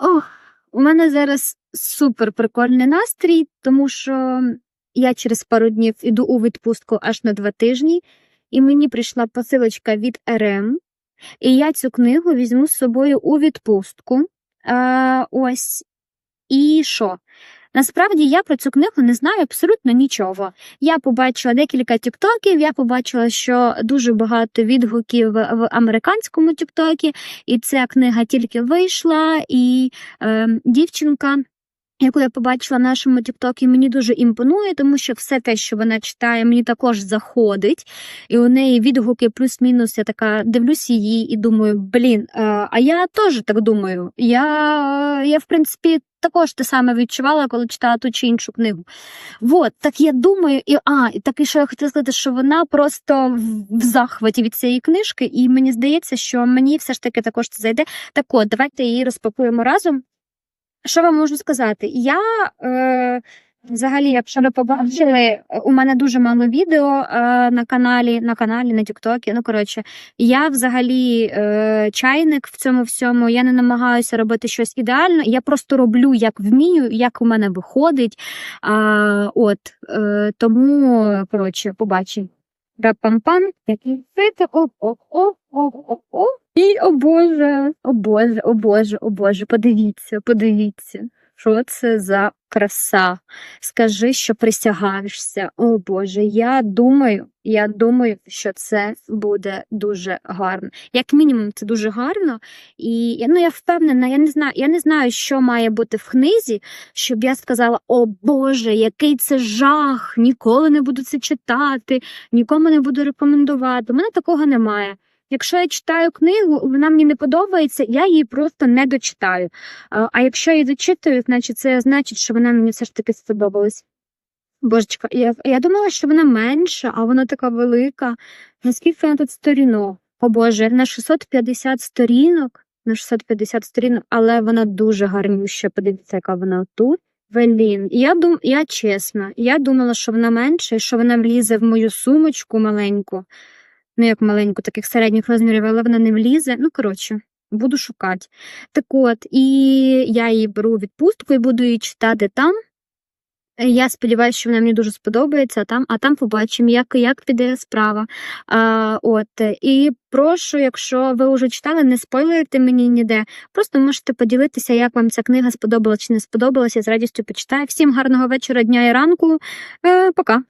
Ох, у мене зараз супер прикольний настрій, тому що я через пару днів іду у відпустку аж на два тижні, і мені прийшла посилочка від РМ, і я цю книгу візьму з собою у відпустку. А, ось. І що? Насправді я про цю книгу не знаю абсолютно нічого. Я побачила декілька тіктоків, я побачила, що дуже багато відгуків в американському тіктокі, і ця книга тільки вийшла, і е, дівчинка. Яку я побачила в нашому Тіктокі, мені дуже імпонує, тому що все те, що вона читає, мені також заходить. І у неї відгуки плюс-мінус. Я така дивлюсь її і думаю, блін, а я теж так думаю. Я, я в принципі, також те саме відчувала, коли читала ту чи іншу книгу. Вот, так я думаю, і а, так і що я хотіла сказати, що вона просто в захваті від цієї книжки, і мені здається, що мені все ж таки також це зайде. Так от, давайте її розпакуємо разом. Що вам можу сказати? Я е, взагалі, якщо ви побачили, у мене дуже мало відео е, на каналі, на каналі, на Тіктокі. Ну коротше, я взагалі е, чайник в цьому всьому. Я не намагаюся робити щось ідеально. Я просто роблю як вмію, як у мене виходить. А, от е, тому коротше, побачимо. Рапампам, який пити, о о о о о о І о Боже, о Боже, о Боже, о Боже, подивіться, подивіться, що це за краса. Скажи, що присягаєшся. О Боже, я думаю, я думаю, що це буде дуже гарно. Як мінімум, це дуже гарно. І ну, я впевнена, я не знаю, я не знаю, що має бути в книзі, щоб я сказала: О Боже, який це жах! Ніколи не буду це читати, нікому не буду рекомендувати. У мене такого немає. Якщо я читаю книгу, вона мені не подобається, я її просто не дочитаю. А якщо я її дочитаю, значить це значить, що вона мені все ж таки сподобалась. Божечка, я, я думала, що вона менша, а вона така велика. Наскільки вона тут сторінок? О Боже, на 650 сторінок, на 650 сторінок, але вона дуже гарнюща. Подивіться, яка вона тут. Велін. Я дум, я чесна, я думала, що вона менша, і що вона влізе в мою сумочку маленьку. Ну, як маленьку, таких середніх розмірів, але вона не влізе. Ну, коротше, буду шукати. Так от, і я її беру відпустку і буду її читати там. Я сподіваюся, що вона мені дуже сподобається, а там, а там побачимо, як, як піде справа. А, от, і прошу, якщо ви вже читали, не спойлерте мені ніде. Просто можете поділитися, як вам ця книга сподобалася чи не сподобалася. Я з радістю почитаю. Всім гарного вечора, дня і ранку. Е, пока.